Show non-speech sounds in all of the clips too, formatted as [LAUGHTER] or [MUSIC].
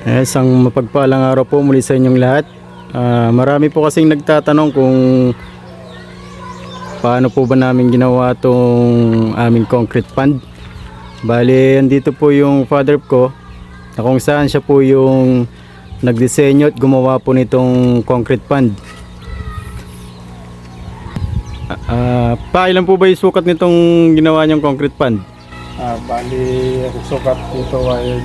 Eh, isang mapagpalang araw po muli sa inyong lahat. Ah, marami po kasing nagtatanong kung paano po ba namin ginawa tong aming concrete pond. Bali, andito po yung father ko na kung saan siya po yung nagdisenyo at gumawa po nitong concrete pond. Ah, pa ilan po ba yung sukat nitong ginawa niyang concrete pond? Ah, bali, ang sukat nito ay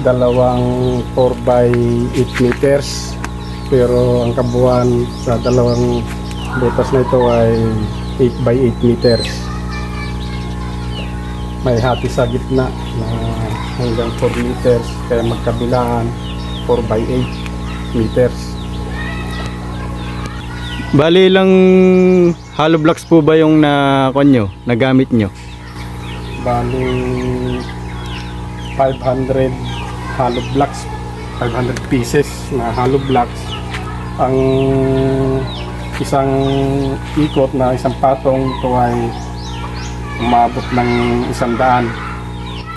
dalawang 4 by 8 meters. Pero ang kabuuan sa dalawang butas na ito ay 8 by 8 meters. May hati sa gitna na hanggang 4 meters. Kaya magkabilaan 4 by 8 meters. Bali ilang hollow blocks po ba yung na konyo, nagamit nyo? Bali 500 hollow blocks 500 pieces na hollow blocks. Ang isang ikot na isang patong ito ay umabot ng isang daan.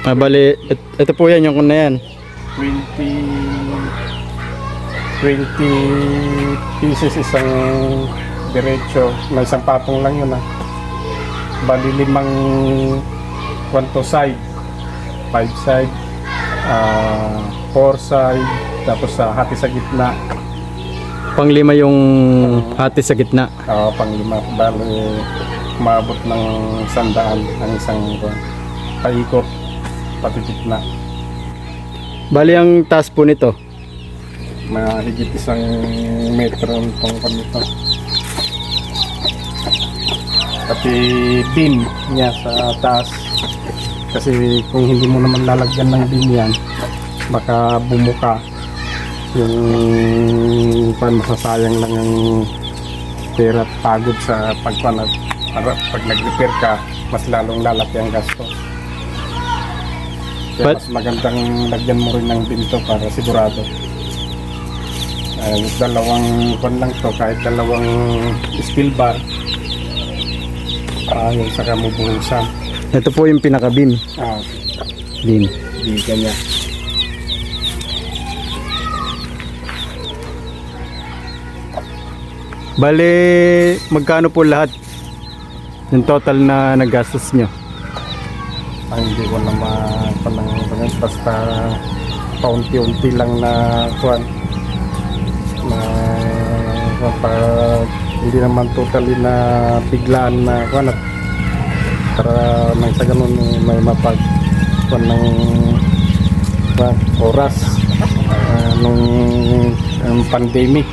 Ah, bali, ito po yan yung kun na yan. 20 20 pieces isang diretso na isang patong lang yun ah. Bali limang kwanto side? Five side ah four side tapos sa hati sa gitna Panglima yung hati sa gitna. ah pang lima bali umabot ng sandaan ang isang kwan, paikot pati gitna Bali ang taas po nito. mahigit isang metro itong kanito. Pati beam niya sa taas. Kasi kung hindi mo naman lalagyan ng beam yan, baka bumuka. Yung pan masasayang lang yung pera at pagod sa pagpanag. Para pag nag-repair ka, mas lalong lalaki ang gastos. Kaya But- mas magandang lagyan mo rin ng binto para sigurado. Ay, dalawang kon lang to, kahit dalawang steel bar. Ah, yung saka mo buhusan. Ito po yung pinaka-beam. Ah, Beam. di kanya. Bali, magkano po lahat? Yung total na nagastos nyo. Ang hindi ko na mapanang basta paunti-unti lang na kuan na kapag hindi naman totally na biglaan na kuan at para nang sa ganun may mapag kuan ng kuan, oras ah, nung ang pandemic.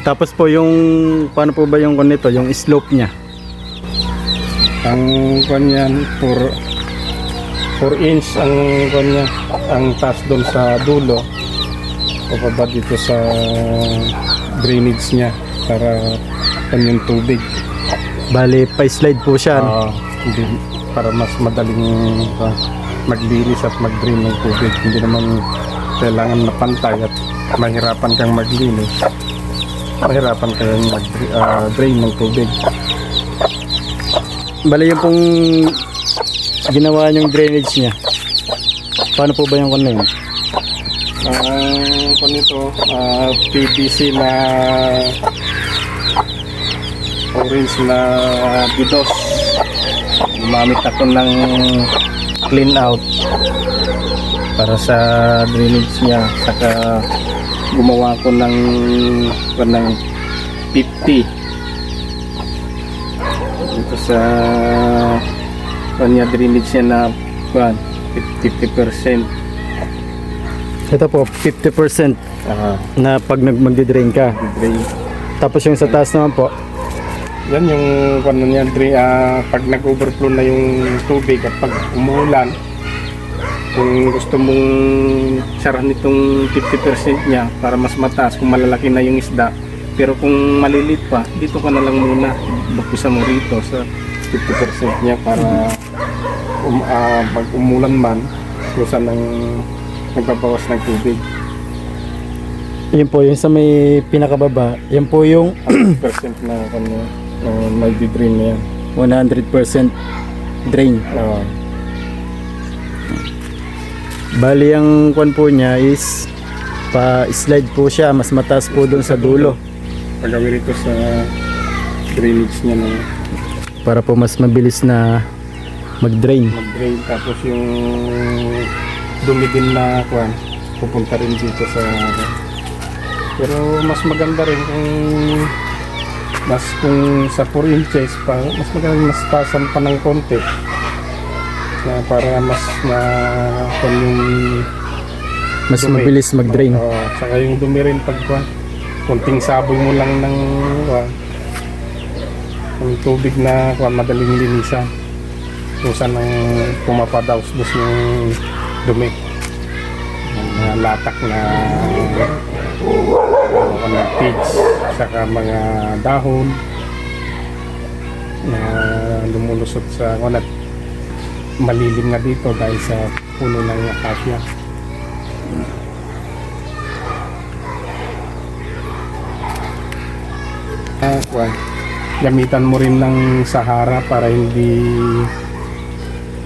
Tapos po yung, paano po ba yung kun nito, yung slope niya? Ang kwan yan, 4 4 inch ang niya, ang taas doon sa dulo o baba dito sa drainage niya para kan yung tubig. Bali, pa-slide po siya. Ah, hindi, para mas madaling ah, maglinis at mag-drain ng tubig. Hindi naman kailangan na pantay at mahirapan kang maglinis. Mahirapan kang mag-drain ng tubig. Bali yung pong ginawa yung drainage niya. Paano po ba yung kun na yun? Ang kung ito, ah, PVC na orange na bidos. Gumamit ako ng clean out para sa drainage niya. Saka gumawa ko ng, ng 50 dito sa kanya drainage niya na kuwan, 50%. Ito po, 50% Ah, na pag magdi-drain ka. drain. Tapos yung sa taas naman po, Yan yung ano niya, dri, ah, pag nag-overflow na yung tubig at pag umuulan, kung gusto mong sarahan itong 50% niya para mas mataas kung malalaki na yung isda. Pero kung malilit pa, dito ka na lang muna. Bakusa mo rito sa 50% niya para um, ah, pag umulan man, kusa ng nagbabawas ng tubig. yun po, yung sa may pinakababa, yan po yung 100% na ano, uh, may drain na yan. 100% drain. Ah, Bali ang kwan po niya is pa slide po siya, mas mataas po doon sa dulo Pagawin ito sa drainage niya na para po mas mabilis na mag-drain. mag-drain tapos yung dumi din na kwan pupunta rin dito sa pero mas maganda rin kung mas kung sa 4 inches pa mas maganda mas tasan pa ng konti na para mas na kung yung Mas dumi. mabilis mag-drain. Oo, saka yung dumi rin pag kwan konting saboy mo lang ng kwan yung tubig na kwan madaling linisan kung saan ang pumapadaos dos yung dumi yung mga latak na ano na pigs saka mga dahon na lumulusot sa kwan at malilim nga dito dahil sa puno ng acacia Ah, kwan. Gamitan mo rin ng Sahara para hindi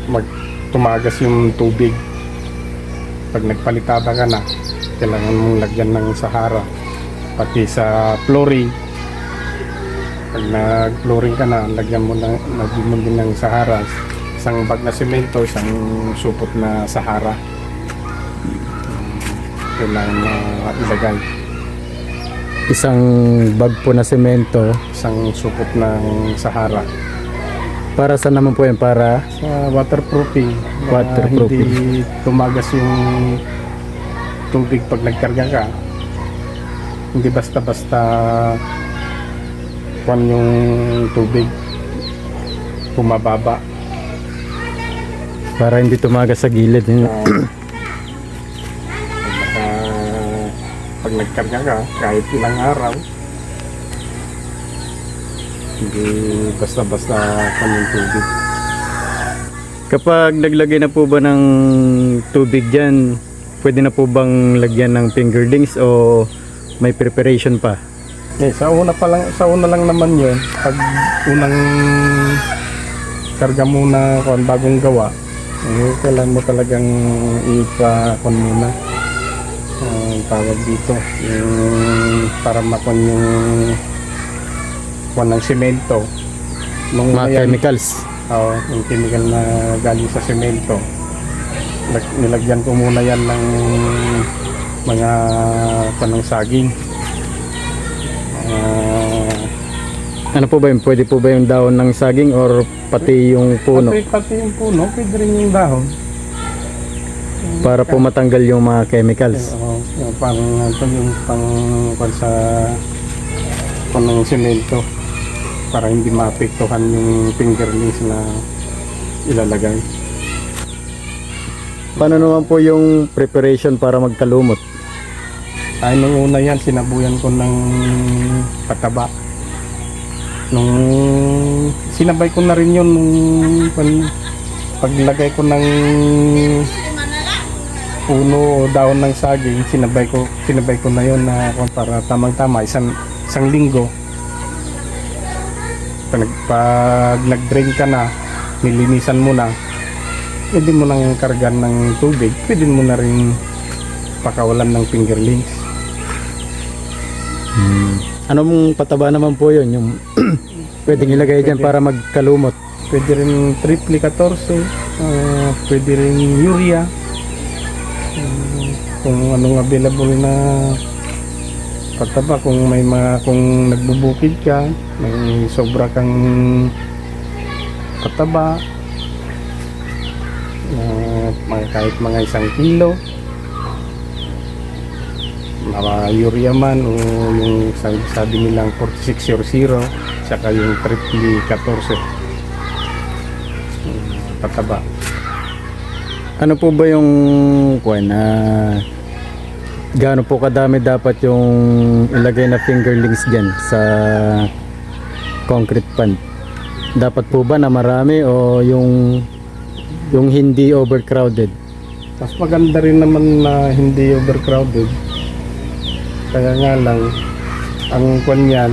mag tumagas yung tubig. Pag nagpalitada ka na, kailangan mong lagyan ng Sahara. Pati sa flooring, pag nag-flooring ka na, lagyan mo, na, lagyan mo din ng Sahara. Isang bag na semento, isang supot na Sahara. Kailangan na ilagay. Isang bag po na semento. Isang supot ng Sahara. Para sa naman po yan? Para sa waterproofing. Waterproofing. Hindi tumagas yung tubig pag nagkarga ka. Hindi basta-basta kwan yung tubig pumababa. para hindi tumagas sa gilid. yun. Baka pag nagkarga ka, kahit ilang araw, hindi basta-basta kwan yung tubig. Kapag naglagay na po ba ng tubig dyan, pwede na po bang lagyan ng fingerlings o may preparation pa? Eh, sa una pa lang, sa una lang naman 'yon. Pag unang karga muna kon bagong gawa, eh, kailangan mo talagang ipa kon muna. Ang tawag dito, yung para makon yung kon ng semento. Nung Mga yan- chemicals. Oo, yung chemical na galing sa semento. Lag- Nilagyan ko muna yan ng mga panang saging. Ah, Ano po ba yun? Pwede po ba yung dahon ng saging or pati yung puno? Pati, pati yung puno, pwede rin yung dahon. Para po matanggal yung mga chemicals. Oo, yung pang, yung pang, pang sa pang ng semento para hindi maapektuhan yung fingerlings na ilalagay. Paano naman po yung preparation para magkalumot? Ay, nung una yan, sinabuyan ko ng pataba. Nung sinabay ko na rin yun nung pan- paglagay ko ng puno o daon ng saging, sinabay ko sinabay ko na yun na para tamang-tama isang isang linggo. Pag, pag nag-drain ka na, nilinisan mo na, pwede mo nang kargan ng tubig, pwede mo na rin pakawalan ng fingerlings. Hmm. Anong pataba naman po yun? Yung [CLEARS THROAT] pwedeng ilagay dyan para magkalumot. Pwede rin triple 14, ah, pwede rin urea. Ah, kung anong available na pataba kung may mga kung nagbubukid ka, may sobra kang pataba. Ah, mga kahit mga isang kilo. Mga urea man o yung sabi, sabi nilang 4600 saka yung triple 14 Mm, pataba Ano po ba yung kuwan na gaano po kadami dapat yung ilagay na fingerlings dyan sa concrete pan? Dapat po ba na marami o yung yung hindi overcrowded? mas maganda rin naman na hindi overcrowded kaya nga lang ang kwan yan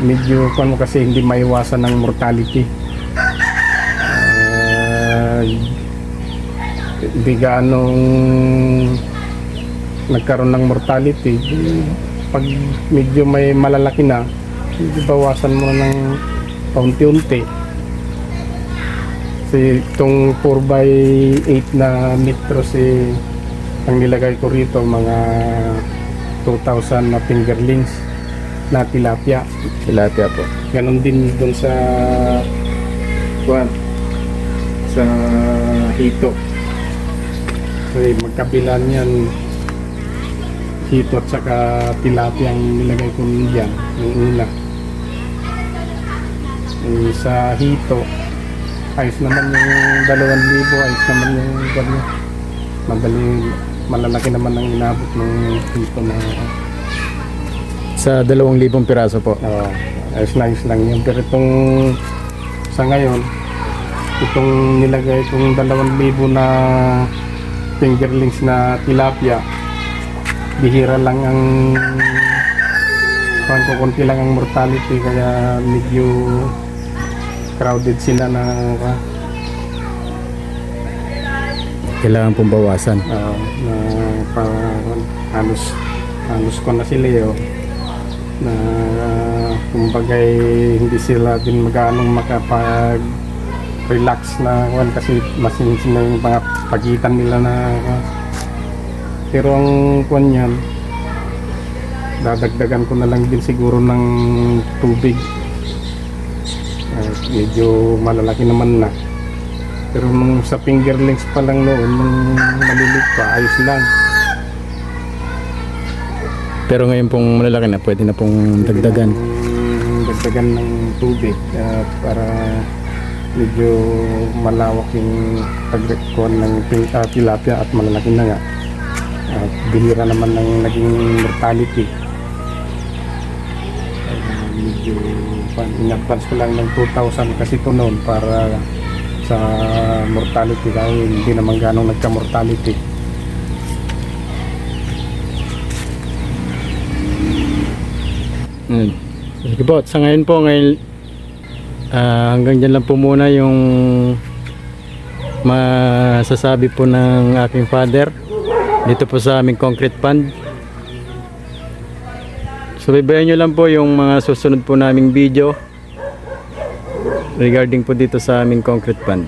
medyo kwan mo kasi hindi maiwasan ng mortality Ah, hindi gaanong nagkaroon ng mortality. Pag medyo may malalaki na, bawasan mo ng paunti-unti. Kasi itong 4x8 na metros eh, ang nilagay ko rito mga 2,000 na fingerlings na tilapia. Tilapia po. Ganon din doon sa kuwan sa hito. Kasi magkabilan yan hito at saka tilapia ang nilagay ko dyan yung una. Eh, sa hito ayos naman yung dalawang libo ayos naman yung ganyan. Madali malalaki naman ang inabot ng hito na Sa 2,000 piraso po. Oo, ayos na ayos lang yun. Pero itong sa ngayon, itong nilagay itong dalawang libo na fingerlings na tilapia, bihira lang ang ko, konti lang ang mortality kaya medyo crowded sila na kuwan, Kailangan pong bawasan. Oo, na pa, halos halos ko na sila yun na kumbaga hindi sila din magano'ng makapag relax na kuwan kasi masinsin na yung mga pagitan nila na kuwan. pero ang kuwan yan dadagdagan ko na lang din siguro ng tubig Ah, medyo malalaki naman na pero nung sa fingerlings pa lang noon nung malilit pa ayos lang Pero ngayon pong malalaki na, pwede na pong dagdagan. Yung dagdagan ng tubig at para medyo malawak yung pagrekon ng pil- ah, tilapia at malalaki na nga. At bihira naman ng naging mortality. Pan, in-advance ko lang ng 2,000 kasi ito noon para sa mortality dahil hindi naman ganong nagka-mortality. Mm. Sige po, sa ngayon po, ngayon, ah, hanggang dyan lang po muna yung masasabi po ng aking father dito po sa aming concrete pond. Subaybayan nyo lang po yung mga susunod po naming video regarding po dito sa aming concrete pond.